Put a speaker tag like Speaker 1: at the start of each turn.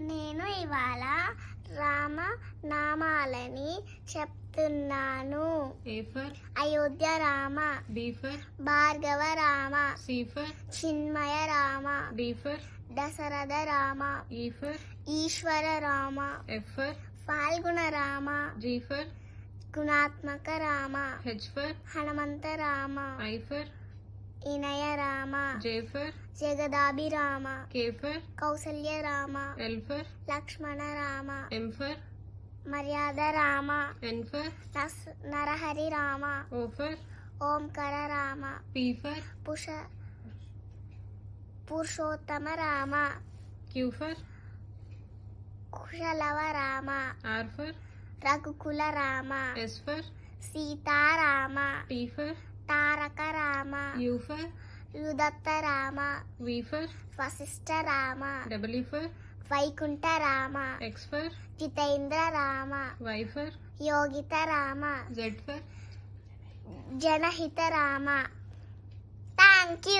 Speaker 1: నేను ఇవాళ రామ నామాలని చెప్తున్నాను
Speaker 2: for
Speaker 1: Ayodhya Rama.
Speaker 2: for
Speaker 1: Bhargava Rama.
Speaker 2: for
Speaker 1: Chinmaya Rama.
Speaker 2: for
Speaker 1: Dasharatha Rama.
Speaker 2: for
Speaker 1: Eshwara Rama.
Speaker 2: for
Speaker 1: Phalguna Rama.
Speaker 2: for
Speaker 1: Gunatmaka Rama.
Speaker 2: for
Speaker 1: Hanumantha Rama.
Speaker 2: I Inaya
Speaker 1: Rama J
Speaker 2: for Jagadabhi
Speaker 1: Rama
Speaker 2: K for
Speaker 1: Kausalya Rama
Speaker 2: L for
Speaker 1: Lakshmana Rama
Speaker 2: M for
Speaker 1: Maryada Rama
Speaker 2: N for
Speaker 1: Narahari Rama O
Speaker 2: for Omkara
Speaker 1: Rama P
Speaker 2: for push
Speaker 1: Purushottama Rama Q
Speaker 2: for Kushalava
Speaker 1: Rama R
Speaker 2: for Raghukula
Speaker 1: Rama S
Speaker 2: for Sita
Speaker 1: Rama
Speaker 2: T for
Speaker 1: Taraka Rama
Speaker 2: U for?
Speaker 1: Yudatta Rama
Speaker 2: V for?
Speaker 1: Vashishtha Rama
Speaker 2: W for?
Speaker 1: Vaikuntha Rama
Speaker 2: X for?
Speaker 1: Jitendra Rama
Speaker 2: Y for?
Speaker 1: Yogita Rama
Speaker 2: Z for?
Speaker 1: జనహిత Rama thank you